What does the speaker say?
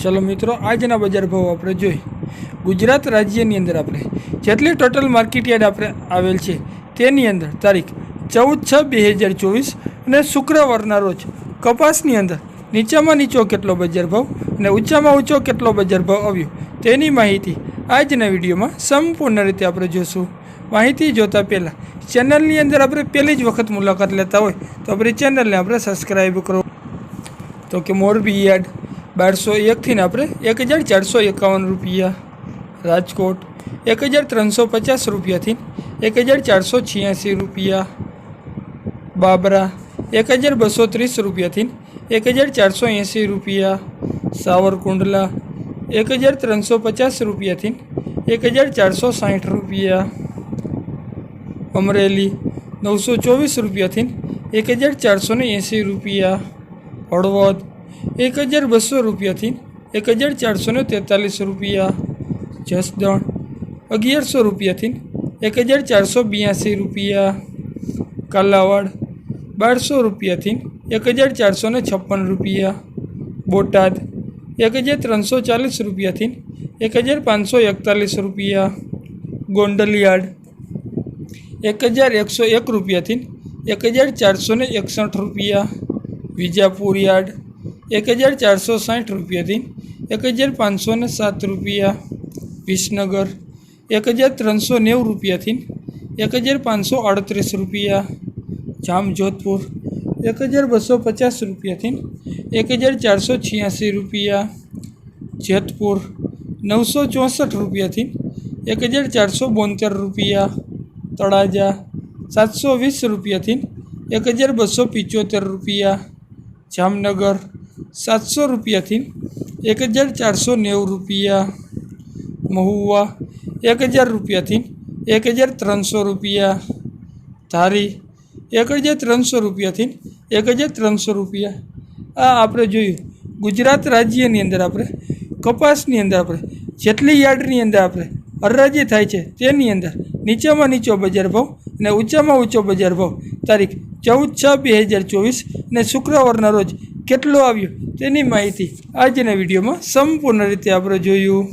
ચલો મિત્રો, આજના બજાર ભાવ આપણે જોઈ. ગુજરાત રાજ્યની અંદર આપણે જેટલી ટોટલ માર્કેટ યાર્ડ આપણે આવેલ છે, તેની અંદર તારીખ ચૌદ છ બે હજાર ચોવીસ અને શુક્રવારના રોજ કપાસની અંદર નીચામાં નીચો કેટલો બજાર ભાવ અને ઊંચામાં ઊંચો કેટલો બજાર ભાવ આવ્યો, તેની માહિતી આજના વિડીયોમાં સંપૂર્ણ રીતે આપણે જોશું. માહિતી જોતા પહેલાં ચેનલની અંદર આપણે પહેલી જ વખત મુલાકાત લેતા હોય તો આપણી ચેનલને આપણે સબસ્ક્રાઈબ કરો. તો કે મોરબી યાર્ડ બારસો એકથી ને આપણે એક હજાર ચારસો એકાવન રૂપિયા. રાજકોટ એક હજાર ત્રણસો પચાસ રૂપિયાથી એક હજાર ચારસો છ્યાસી રૂપિયા. બાબરા એક હજાર બસો ત્રીસ રૂપિયાથી એક હજાર ચારસો એંસી રૂપિયા. સાવરકુંડલા એક હજાર ત્રણસો પચાસ રૂપિયાથી એક હજાર ચારસો સાઠ રૂપિયા. અમરેલી નવસો ચોવીસ રૂપિયાથી એક હજાર ચારસો એંસી રૂપિયા. હળવદ એક હજાર બસો રૂપિયાથી એક હજાર ચારસો ને તેતાલીસ રૂપિયા. જસદણ અગિયારસો રૂપિયાથી એક હજાર ચારસો બ્યાસી રૂપિયા. કાલાવાડ. બારસો રૂપિયાથી એક હજાર ચારસો ને છપ્પન રૂપિયા. બોટાદ. એક હજાર ત્રણસો ચાલીસ રૂપિયાથી એક હજાર પાંચસો એકતાલીસ રૂપિયા. ગોંડલિયાડ એક હજાર એકસો એક રૂપિયાથી એક હજાર ચારસો ને એકસઠ રૂપિયા. વિજાપુર યાર્ડ. એક હજાર ચારસો સાઠ રૂપિયાથી એક હજાર પાંચસો ને સાત રૂપિયા વિસનગર એક હજાર ત્રણસો નેવું રૂપિયાથી એક હજાર પાંચસો આડત્રીસ રૂપિયા જામજોધપુર એક હજાર બસો પચાસ રૂપિયાથી એક હજાર ચારસો છ્યાસી રૂપિયા જેતપુર નવસો ચોસઠ રૂપિયાથી એક હજાર ચારસો બોતેર રૂપિયા તળાજા સાતસો વીસ રૂપિયાથી એક હજાર બસો પિચોતેર રૂપિયા જામનગર સાતસો રૂપિયાથી એક હજાર ચારસો નેવું રૂપિયા. મહુવા એક હજાર રૂપિયાથી એક હજાર ત્રણસો રૂપિયા. ધારી એક હજાર ત્રણસો રૂપિયાથી એક હજાર ત્રણસો રૂપિયા. આ આપણે જોયું. ગુજરાત રાજ્યની અંદર આપણે, કપાસની અંદર આપણે, જેટલી યાર્ડની અંદર આપણે હરરાજી થાય છે તેની અંદર નીચામાં નીચો બજાર ભાવ અને ઊંચામાં ઊંચો બજાર ભાવ. તારીખ ચૌદ છ બે હજાર ચોવીસ અને શુક્રવારના રોજ કેટલો આવ્યો તેની માહિતી આજના વિડીયોમાં સંપૂર્ણ રીતે આપણે જોયું.